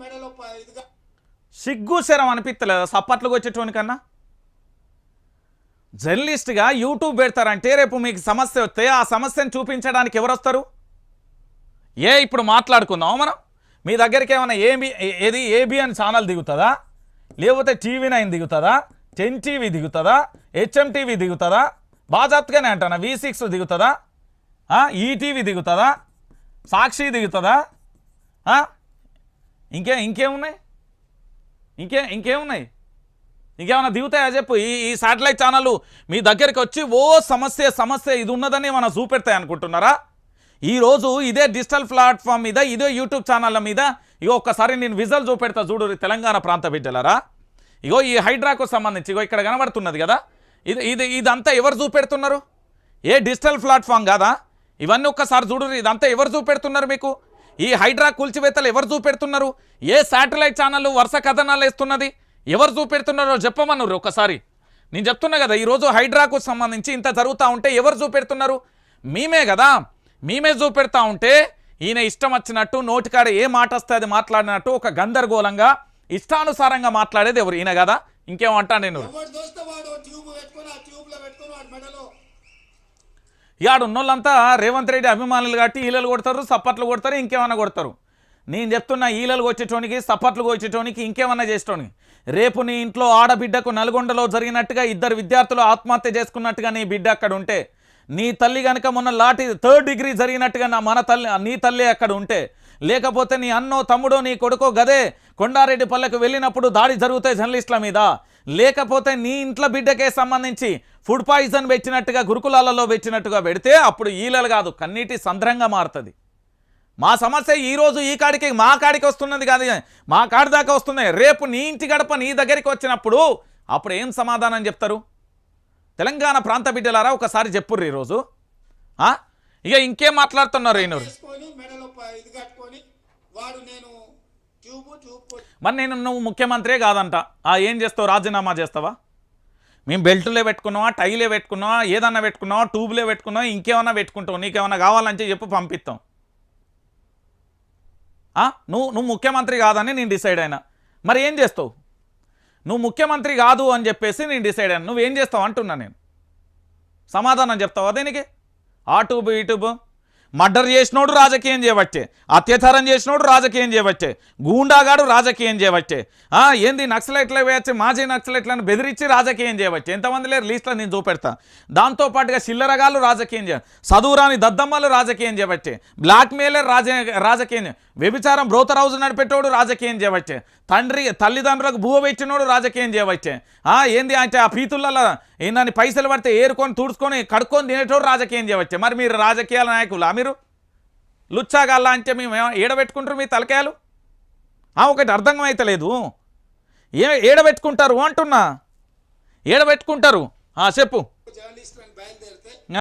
మెడలో ఇదిగా సిగ్గు శరం అనిపిస్తలేదా సప్పట్లకు వచ్చేటోని కన్నా? జర్నలిస్ట్గా యూట్యూబ్ పెడతారంటే రేపు మీకు సమస్య వస్తే ఆ సమస్యను చూపించడానికి ఎవరు వస్తారు ఏ ఇప్పుడు మాట్లాడుకుందాం మనం? మీ దగ్గరికి ఏమైనా ఏబి ఏది ఏబిఎన్ ఛానల్ దిగుతుందా? లేకపోతే టీవీ నైన్ దిగుతుందా? టెన్ టీవీ దిగుతుందా? హెచ్ఎం టీవీ దిగుతుందా? బాజాప్తగానే అంటాను? వి సిక్స్ దిగుతుందా? ఈటీవీ దిగుతుందా? సాక్షి దిగుతుందా? ఇంకే ఇంకేమున్నాయి? ఇంకే ఇంకేమున్నాయి? ఇంకేమైనా దిగుతాయా చెప్పు? ఈ ఈ శాటిలైట్ ఛానళ్ళు మీ దగ్గరికి వచ్చి ఓ సమస్య సమస్య ఇది ఉన్నదని మనం చూపెడతాయి అనుకుంటున్నారా? ఈరోజు ఇదే డిజిటల్ ప్లాట్ఫామ్ మీద ఇదే యూట్యూబ్ ఛానళ్ళ మీద ఇగో ఒక్కసారి నేను విజువల్ చూపెడతా చూడు తెలంగాణ ప్రాంత బిడ్డలరా. ఇగో ఈ హైడ్రాకు సంబంధించి ఇగో ఇక్కడ కనబడుతున్నది కదా. ఇది ఇది ఇదంతా ఎవరు చూపెడుతున్నారు? ఏ డిజిటల్ ప్లాట్ఫామ్ కాదా? ఇవన్నీ ఒక్కసారి చూడు ఇదంతా ఎవరు చూపెడుతున్నారు మీకు? ఈ హైడ్రా కూల్చివేతలు ఎవరు చూపెడుతున్నారు? ఏ శాటిలైట్ ఛానళ్ళు వరుస కథనాలు వేస్తున్నది? ఎవరు చూపెడుతున్నారో చెప్పమన్నారు ఒకసారి. నేను చెప్తున్నా కదా ఈరోజు హైడ్రాకు సంబంధించి ఇంత జరుగుతూ ఉంటే ఎవరు చూపెడుతున్నారు? మేమే కదా. మేమే చూపెడతా ఉంటే ఈయన ఇష్టం వచ్చినట్టు నోటికాడ ఏ మాట వస్తే అది మాట్లాడినట్టు ఒక గందరగోళంగా ఇష్టానుసారంగా మాట్లాడేది ఎవరు? ఈయన కదా. ఇంకేమంటా నేను? ఉన్నోళ్ళంతా రేవంత్ రెడ్డి అభిమానులు కాబట్టి ఈలలు కొడతారు సప్పట్లు కొడతారు ఇంకేమన్నా కొడతారు. నేను చెప్తున్నా ఈలలు కొచ్చేటోనికి సప్పట్లు కొచ్చేటోనికి ఇంకేమన్నా చేసేటోనికి రేపు నీ ఇంట్లో ఆడబిడ్డకు నల్గొండలో జరిగినట్టుగా ఇద్దరు విద్యార్థులు ఆత్మహత్య చేసుకున్నట్టుగా నీ బిడ్డ అక్కడ ఉంటే నీ తల్లి కనుక మొన్న లాటి థర్డ్ డిగ్రీ జరిగినట్టుగా నా మన తల్లి నీ తల్లి అక్కడ ఉంటే లేకపోతే నీ అన్నో తమ్ముడో నీ కొడుకో గదే కొండారెడ్డి పల్లెకు వెళ్ళినప్పుడు దాడి జరుగుతాయి జర్నలిస్టుల మీద. లేకపోతే నీ ఇంట్లో బిడ్డకే సంబంధించి ఫుడ్ పాయిజన్ పెట్టినట్టుగా గురుకులాలలో పెట్టినట్టుగా పెడితే అప్పుడు ఈలలు కాదు కన్నీటి సంద్రంగా మారుతుంది. మా సమస్య ఈరోజు ఈ కాడికి మా కాడికి వస్తున్నది కాదు మా కాడి దాకా వస్తుంది రేపు నీ ఇంటి గడప నీ దగ్గరికి వచ్చినప్పుడు అప్పుడు ఏం సమాధానం చెప్తారు? తెలంగాణ ప్రాంత బిడ్డలారా ఒకసారి చెప్పుర్రు ఈరోజు. ఇక ఇంకేం మాట్లాడుతున్నారు ఈయనరు వాడు నేను మరి నేను నువ్వు ముఖ్యమంత్రే కాదంట. ఆ ఏం చేస్తావు? రాజీనామా చేస్తావా? మేము బెల్టులే పెట్టుకున్నావా? టైలే పెట్టుకున్నావా? ఏదన్నా పెట్టుకున్నావా? ట్యూబ్లే పెట్టుకున్నావా? ఇంకేమన్నా పెట్టుకుంటావు? నీకేమన్నా కావాలని చెప్పు పంపిస్తాం. నువ్వు నువ్వు ముఖ్యమంత్రి కాదని నేను డిసైడ్ అయినా. మరి ఏం చేస్తావు? నువ్వు ముఖ్యమంత్రి కాదు అని చెప్పేసి నేను డిసైడ్ అయినా. నువ్వేం చేస్తావు? అంటున్నా నేను. సమాధానం చెప్తావా దీనికి? ఆ ట్యూబ్ ఈ ట్యూబ్? మర్డర్ చేసినోడు రాజకీయం చేయవచ్చే అత్యాచారం చేసినోడు రాజకీయం చేయవచ్చే గూండాగాడు రాజకీయం చేయవచ్చే ఏంది నక్సలైట్లు వేయచ్చు మాజీ నక్సలైట్లను బెదిరించి రాజకీయం చేయవచ్చు ఎంతమంది లేరు? లీస్ట్లో నేను చూపెడతా. దాంతోపాటుగా చిల్లరగాళ్ళు రాజకీయం చేయ చదువురాని దద్దమ్మలు రాజకీయం చేయవచ్చే బ్లాక్మెయిలర్ రాజ రాజకీయం చేయ- వ్యభిచారం బ్రోత హౌస్ నడిపెట్టోడు రాజకీయం చేయవచ్చే తండ్రి తల్లిదండ్రులకు భూ పెట్టినోడు రాజకీయం చేయవచ్చే ఆ, ఏంది అంటే ఆ పీతులలో ఏందని పైసలు పడితే ఏరుకొని తుడుచుకొని కడుక్కొని తినేటోడు రాజకీయం చేయవచ్చే మరి మీరు రాజకీయాల నాయకులా మీరు? లుచ్చాగల్లా అంటే మేము ఏడబెట్టుకుంటారు మీ తలకాయలు? ఆ, ఒకటి అర్థం లేదు. ఏ ఏడబెట్టుకుంటారు అంటున్నా? ఏడబెట్టుకుంటారు? చెప్పు. జర్నలిస్ట్